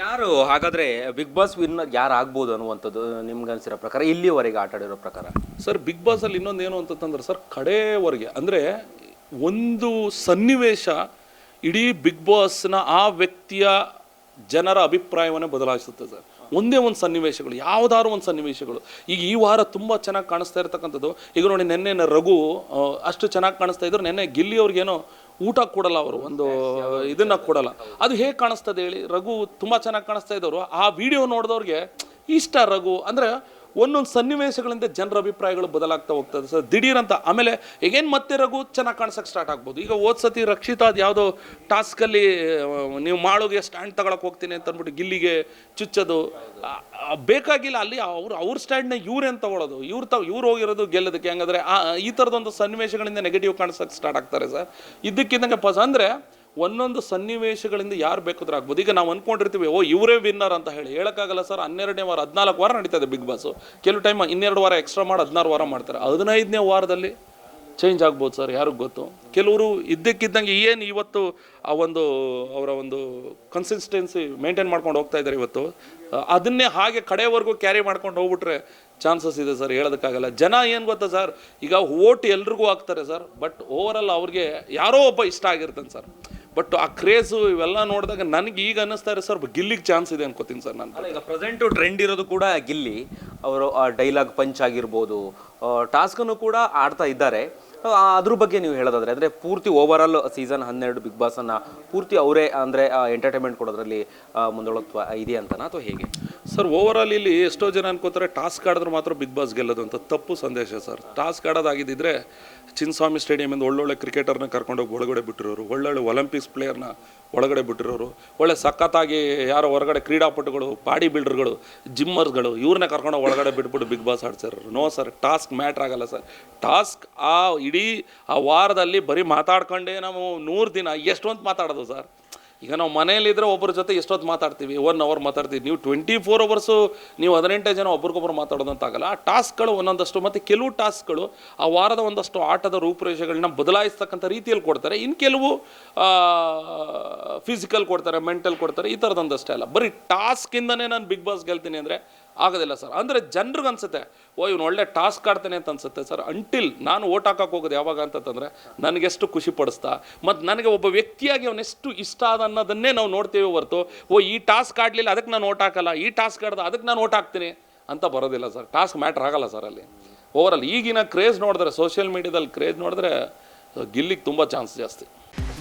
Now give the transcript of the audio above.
ಯಾರು ಹಾಗಾದ್ರೆ big boss win ಯಾರು ಆಗ್ಬೋದು ಅನ್ನುವಂಥದ್ದು ನಿಮ್ಗೆ ಅನಿಸಿರೋ ಪ್ರಕಾರ, ಇಲ್ಲಿವರೆಗೆ ಆಟ ಆಡಿರೋ ಪ್ರಕಾರ? ಸರ್ ಬಿಗ್ ಬಾಸ್ ಅಲ್ಲಿ ಏನು ಅಂತಂದ್ರೆ ಸರ್, ಕಡೆವರೆಗೆ, ಅಂದರೆ ಒಂದು ಸನ್ನಿವೇಶ ಇಡೀ ಬಿಗ್ ಬಾಸ್ನ ಆ ವ್ಯಕ್ತಿಯ ಜನರ ಅಭಿಪ್ರಾಯವನ್ನೇ ಬದಲಾಯಿಸುತ್ತೆ ಸರ್. ಒಂದೇ ಒಂದು ಸನ್ನಿವೇಶಗಳು, ಯಾವುದಾದ್ರು ಒಂದು ಸನ್ನಿವೇಶಗಳು. ಈಗ ಈ ವಾರ ತುಂಬ ಚೆನ್ನಾಗಿ ಕಾಣಿಸ್ತಾ ಇರ್ತಕ್ಕಂಥದ್ದು, ಈಗ ನೋಡಿ ನೆನ್ನೆ ರಘು ಅಷ್ಟು ಚೆನ್ನಾಗಿ ಕಾಣಿಸ್ತಾ ಇದ್ರು, ನೆನ್ನೆ ಗಿಲ್ಲಿ ಅವ್ರಿಗೇನೋ ಊಟ ಕೊಡಲ್ಲ ಅವರು, ಒಂದು ಇದನ್ನ ಕೊಡಲ್ಲ. ಅದು ಹೇಗೆ ಕಾಣಿಸ್ತದೆ ಹೇಳಿ? ರಘು ತುಂಬ ಚೆನ್ನಾಗಿ ಕಾಣಿಸ್ತಾ ಇದ್ದವರು. ಆ ವಿಡಿಯೋ ನೋಡಿದವ್ರಿಗೆ ಇಷ್ಟ ರಘು. ಅಂದರೆ ಒಂದೊಂದು ಸನ್ನಿವೇಶಗಳಿಂದ ಜನರ ಅಭಿಪ್ರಾಯಗಳು ಬದಲಾಗ್ತಾ ಹೋಗ್ತದೆ ಸರ್, ದಿಢೀರಂತ ಆಮೇಲೆ ಈಗೇನು ಮತ್ತೆ ರಘು ಚೆನ್ನಾಗಿ ಕಾಣಿಸಕ್ಕೆ ಸ್ಟಾರ್ಟ್ ಆಗ್ಬೋದು. ಈಗ ಹೋದ ಸತಿ ರಕ್ಷಿತಾ ಅದು ಯಾವುದೋ ಟಾಸ್ಕಲ್ಲಿ ನೀವು ಮಾಡೋಗೆ ಸ್ಟ್ಯಾಂಡ್ ತಗೊಳಕ್ಕೆ ಹೋಗ್ತೀನಿ ಅಂತ ಅಂದ್ಬಿಟ್ಟು ಗಿಲ್ಲಿಗೆ ಚುಚ್ಚೋದು ಬೇಕಾಗಿಲ್ಲ. ಅಲ್ಲಿ ಅವ್ರು, ಅವ್ರ ಸ್ಟ್ಯಾಂಡ್ನ ಇವ್ರೇನು ತಗೊಳ್ಳೋದು ಇವ್ರು ತ, ಇವ್ರು ಹೋಗಿರೋದು ಗೆಲ್ಲೋದಕ್ಕೆ. ಹಂಗಂದ್ರೆ ಈ ಥರದೊಂದು ಸನ್ನಿವೇಶಗಳಿಂದ ನೆಗೆಟಿವ್ ಕಾಣಿಸೋಕೆ ಸ್ಟಾರ್ಟ್ ಆಗ್ತಾರೆ ಸರ್. ಇದಕ್ಕಿದ್ದಂಗೆ ಪಸ್ ಅಂದರೆ ಒಂದೊಂದು ಸನ್ನಿವೇಶಗಳಿಂದ ಯಾರು ಬೇಕಾದ್ರೂ ಆಗ್ಬೋದು. ಈಗ ನಾವು ಅಂದ್ಕೊಂಡಿರ್ತೀವಿ ಓ, ಇವರೇ ವಿನ್ನರ್ ಅಂತ ಹೇಳಿ. ಹೇಳೋಕ್ಕಾಗಲ್ಲ ಸರ್, ಹನ್ನೆರಡನೇ ವಾರ, ಹದಿನಾಲ್ಕು ವಾರ ನಡೀತದೆ ಬಿಗ್ ಬಾಸು ಕೆಲವು ಟೈಮ್ ಇನ್ನೆರಡು ವಾರ ಎಕ್ಸ್ಟ್ರಾ ಮಾಡಿ ಹದಿನಾರು ವಾರ ಮಾಡ್ತಾರೆ. ಹದಿನೈದನೇ ವಾರದಲ್ಲಿ ಚೇಂಜ್ ಆಗ್ಬೋದು ಸರ್, ಯಾರಿಗೂ ಗೊತ್ತು. ಕೆಲವರು ಇದ್ದಕ್ಕಿದ್ದಂಗೆ ಏನು ಇವತ್ತು ಆ ಒಂದು, ಅವರ ಒಂದು ಕನ್ಸಿಸ್ಟೆನ್ಸಿ ಮೇಂಟೈನ್ ಮಾಡ್ಕೊಂಡು ಹೋಗ್ತಾ ಇದ್ದಾರೆ ಇವತ್ತು, ಅದನ್ನೇ ಹಾಗೆ ಕಡೆವರೆಗೂ ಕ್ಯಾರಿ ಮಾಡ್ಕೊಂಡು ಹೋಗ್ಬಿಟ್ರೆ ಚಾನ್ಸಸ್ ಇದೆ ಸರ್, ಹೇಳೋದಕ್ಕಾಗಲ್ಲ. ಜನ ಏನು ಗೊತ್ತಾ ಸರ್, ಈಗ ಓಟ್ ಎಲ್ರಿಗೂ ಹಾಕ್ತಾರೆ ಸರ್ ಬಟ್ ಓವರಾಲ್ ಅವ್ರಿಗೆ ಯಾರೋ ಒಬ್ಬ ಇಷ್ಟ ಆಗಿರ್ತಾನೆ ಸರ್. ಬಟ್ ಆ ಕ್ರೇಜು ಇವೆಲ್ಲ ನೋಡಿದಾಗ ನನಗೆ ಈಗ ಅನ್ನಿಸ್ತಾ ಇದೆ ಸರ್ ಗಿಲ್ಲಿಗೆ ಚಾನ್ಸ್ ಇದೆ ಅನ್ಕೋತೀನಿ ಸರ್ ನಾನು. ಈಗ ಪ್ರೆಸೆಂಟು ಟ್ರೆಂಡ್ ಇರೋದು ಕೂಡ ಗಿಲ್ಲಿ. ಅವರು ಡೈಲಾಗ್ ಪಂಚ್ ಆಗಿರ್ಬೋದು ಟಾಸ್ಕನ್ನು ಕೂಡ ಆಡ್ತಾ ಇದ್ದಾರೆ. ಆ, ಅದ್ರ ಬಗ್ಗೆ ನೀವು ಹೇಳೋದಾದ್ರೆ, ಅಂದರೆ ಪೂರ್ತಿ ಓವರ್ ಆಲ್ ಸೀಸನ್ ಹನ್ನೆರಡು ಬಿಗ್ ಬಾಸನ್ನು ಪೂರ್ತಿ ಅವರೇ, ಅಂದರೆ ಎಂಟರ್ಟೈನ್ಮೆಂಟ್ ಕೊಡೋದ್ರಲ್ಲಿ ಮುಂದೊಳತ್ವ ಇದೆ ಅಂತನಾ ಅಥವಾ ಹೇಗೆ? ಸರ್ ಓವರ್ ಇಲ್ಲಿ ಎಷ್ಟೋ ಜನ ಅನ್ಕೋತಾರೆ, ಟಾಸ್ಕ್ ಆಡಿದ್ರೆ ಮಾತ್ರ ಬಿಗ್ ಬಾಸ್ ಗೆಲ್ಲೋದು ಅಂತ ತಪ್ಪು ಸಂದೇಶ ಸರ್. ಟಾಸ್ಕ್ ಆಡೋದಾಗಿದ್ದಿದ್ರೆ ಚಿನ್ನಸ್ವಾಮಿ ಸ್ಟೇಡಿಯಮಿಂದ ಒಳ್ಳೊಳ್ಳೆ ಕ್ರಿಕೆಟರ್ನ ಕರ್ಕೊಂಡೋಗಿ ಒಳಗಡೆ ಬಿಟ್ಟಿರೋರು, ಒಳ್ಳೊಳ್ಳೆ ಒಲಿಂಪಿಕ್ಸ್ ಪ್ಲೇಯರ್ನ ಒಳಗಡೆ ಬಿಟ್ಟಿರೋರು, ಒಳ್ಳೆ ಸಖತ್ತಾಗಿ ಯಾರೋ ಹೊರಗಡೆ ಕ್ರೀಡಾಪಟುಗಳು ಬಾಡಿ ಬಿಲ್ಡರ್ಗಳು ಜಿಮ್ಮರ್ಸ್ಗಳು ಇವ್ರನ್ನ ಕರ್ಕೊಂಡು ಒಳಗಡೆ ಬಿಟ್ಬಿಟ್ಟು ಬಿಗ್ ಬಾಸ್ ಆಡ್ಸಿರೋರು. ನೋ ಸರ್ ಟಾಸ್ಕ್ ಮ್ಯಾಟ್ರ್ ಆಗಲ್ಲ ಸರ್. ಟಾಸ್ಕ್ ಆ ಇಡೀ ಆ ವಾರದಲ್ಲಿ ಬರೀ ಮಾತಾಡ್ಕೊಂಡೇ ನಾವು ನೂರು ದಿನ ಎಷ್ಟೊಂದು ಮಾತಾಡೋದು ಸರ್? ಈಗ ನಾವು ಮನೆಯಲ್ಲಿದ್ದರೆ ಒಬ್ಬರ ಜೊತೆ ಎಷ್ಟೊತ್ತು ಮಾತಾಡ್ತೀವಿ? ಒನ್ ಅವರ್ ಮಾತಾಡ್ತೀವಿ. ನೀವು ಟ್ವೆಂಟಿ ಫೋರ್ ಅವರ್ಸು ನೀವು ಹದಿನೆಂಟೇ ಜನ ಒಬ್ರಿಗೊಬ್ರು ಮಾತಾಡೋದಂತಾಗಲ್ಲ, ಆ ಟಾಸ್ಕ್ಗಳು ಒಂದೊಂದಷ್ಟು ಮತ್ತು ಕೆಲವು ಟಾಸ್ಕ್ಗಳು ಆ ವಾರದ ಒಂದಷ್ಟು ಆಟದ ರೂಪುರೇಷೆಗಳನ್ನ ಬದಲಾಯಿಸ್ತಕ್ಕಂಥ ರೀತಿಯಲ್ಲಿ ಕೊಡ್ತಾರೆ. ಇನ್ನು ಕೆಲವು ಫಿಸಿಕಲ್ ಕೊಡ್ತಾರೆ ಮೆಂಟಲ್ ಕೊಡ್ತಾರೆ, ಈ ಥರದೊಂದಷ್ಟೇ ಅಲ್ಲ. ಬರೀ ಟಾಸ್ಕಿಂದನೇ ನಾನು ಬಿಗ್ ಬಾಸ್ ಗೆಲ್ತೀನಿ ಅಂದರೆ ಆಗೋದಿಲ್ಲ ಸರ್. ಅಂದರೆ ಜನರಿಗೆ ಅನ್ಸುತ್ತೆ, ಓ, ಇವನು ಒಳ್ಳೆ ಟಾಸ್ಕ್ ಆಡ್ತಾನೆ ಅಂತ ಅನ್ಸುತ್ತೆ ಸರ್. ಅಂಟಿಲ್ ನಾನು ಓಟ್ ಹಾಕಕ್ಕೆ ಹೋಗೋದು ಯಾವಾಗ ಅಂತಂದರೆ ನನಗೆಷ್ಟು ಖುಷಿ ಪಡಿಸ್ತಾ ಮತ್ತು ನನಗೆ ಒಬ್ಬ ವ್ಯಕ್ತಿಯಾಗಿ ಅವನೆಷ್ಟು ಇಷ್ಟ ಆದ ಅನ್ನೋದನ್ನೇ ನಾವು ನೋಡ್ತೀವಿ ಹೊರತು, ಓ, ಈ ಟಾಸ್ಕ್ ಆಡಲಿಲ್ಲ, ಅದಕ್ಕೆ ನಾನು ಓಟ್ ಹಾಕಲ್ಲ, ಈ ಟಾಸ್ಕ್ ಆಡ್ದ, ಅದಕ್ಕೆ ನಾನು ಓಟ್ ಹಾಕ್ತೀನಿ ಅಂತ ಬರೋದಿಲ್ಲ ಸರ್. ಟಾಸ್ಕ್ ಮ್ಯಾಟ್ರ್ ಆಗಲ್ಲ ಸರ್ ಅಲ್ಲಿ. ಓವರಾಲ್ ಈಗಿನ ಕ್ರೇಜ್ ನೋಡಿದ್ರೆ ಸೋಷಿಯಲ್ ಮೀಡಿಯಾದಲ್ಲಿ ಕ್ರೇಜ್ ನೋಡಿದ್ರೆ, ಗಿಲ್ಲಿಗೆ ತುಂಬ ಚಾನ್ಸ್ ಜಾಸ್ತಿ.